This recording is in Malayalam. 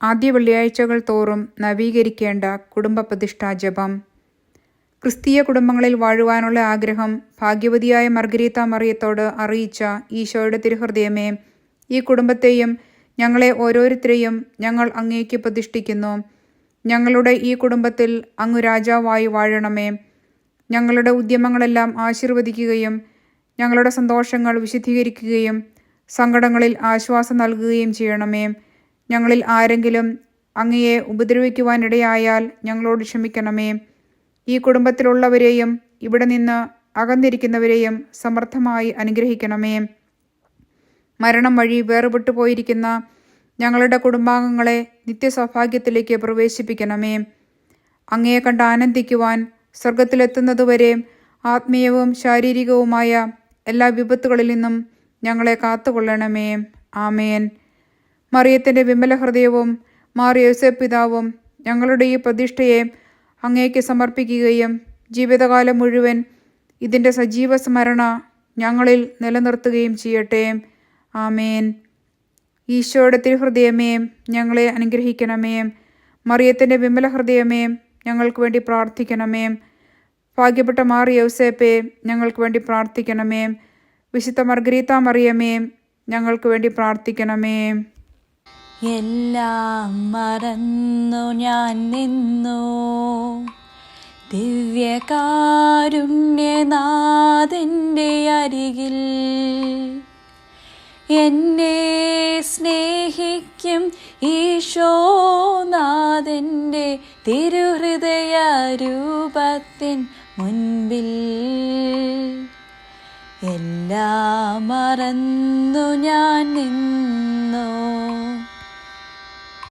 ആദ്യ വെള്ളിയാഴ്ചകൾ തോറും നവീകരിക്കേണ്ട കുടുംബ പ്രതിഷ്ഠാ ജപം. ക്രിസ്തീയ കുടുംബങ്ങളിൽ വാഴുവാനുള്ള ആഗ്രഹം ഭാഗ്യവതിയായ മർഗരീത്ത മറിയത്തോട് അറിയിച്ച ഈശോയുടെ തിരുഹൃദയമേ ഈ കുടുംബത്തെയും ഞങ്ങളെ ഓരോരുത്തരെയും ഞങ്ങൾ അങ്ങേക്ക് പ്രതിഷ്ഠിക്കുന്നു. ഞങ്ങളുടെ ഈ കുടുംബത്തിൽ അങ്ങു രാജാവായി വാഴണമേ. ഞങ്ങളുടെ ഉദ്യമങ്ങളെല്ലാം ആശീർവദിക്കുകയും ഞങ്ങളുടെ സന്തോഷങ്ങൾ വിശദീകരിക്കുകയും സങ്കടങ്ങളിൽ ആശ്വാസം നൽകുകയും ചെയ്യണമേ. ഞങ്ങളിൽ ആരെങ്കിലും അങ്ങയെ ഉപദ്രവിക്കുവാനിടയായാൽ ഞങ്ങളോട് ക്ഷമിക്കണമേ. ഈ കുടുംബത്തിലുള്ളവരെയും ഇവിടെ നിന്ന് അകന്നിരിക്കുന്നവരെയും സമർത്ഥമായി അനുഗ്രഹിക്കണമേ. മരണം വഴി വേർപെട്ടു പോയിരിക്കുന്ന ഞങ്ങളുടെ കുടുംബാംഗങ്ങളെ നിത്യസൗഭാഗ്യത്തിലേക്ക് പ്രവേശിപ്പിക്കണമേ. അങ്ങയെ കണ്ട് ആനന്ദിക്കുവാൻ സ്വർഗത്തിലെത്തുന്നതുവരെ ആത്മീയവും ശാരീരികവുമായ എല്ലാ വിപത്തുകളിൽ നിന്നും ഞങ്ങളെ കാത്തുകൊള്ളണമേ. ആമേൻ. മറിയത്തിന്റെ വിമല ഹൃദയവും മാർ യോസഫ് പിതാവും ഞങ്ങളുടെ ഈ പ്രതിഷ്ഠയെ അങ്ങേക്ക് സമർപ്പിക്കുകയും ജീവിതകാലം മുഴുവൻ ഇതിന്റെ സജീവ സ്മരണ ഞങ്ങളിൽ നിലനിർത്തുകയും ചെയ്യട്ടെ. ആമേൻ. ഈശോയുടെ തിരുഹൃദയമേ ഞങ്ങളെ അനുഗ്രഹിക്കണമേ. മറിയത്തിന്റെ വിമല ഹൃദയമേ ഞങ്ങൾക്ക് വേണ്ടി പ്രാർത്ഥിക്കണമേ. ഭാഗ്യപ്പെട്ട മാറി യൗസേപ്പേ ഞങ്ങൾക്ക് വേണ്ടി പ്രാർത്ഥിക്കണമേ. വിശുദ്ധ മർഗരീത്ത മറിയമേ ഞങ്ങൾക്ക് വേണ്ടി പ്രാർത്ഥിക്കണമേ. എല്ലാം മറന്നു ഞാൻ നിന്നു. ദിവ്യകാരുണ്യനാഥന്റെ അരികിൽ എന്നെ സ്നേഹിക്കും ഈശോനാഥന്റെ തിരുഹൃദയ രൂപത്തിൻ മുൻപിൽ. എല്ലാം മറന്നു ഞാൻ നിന്നു.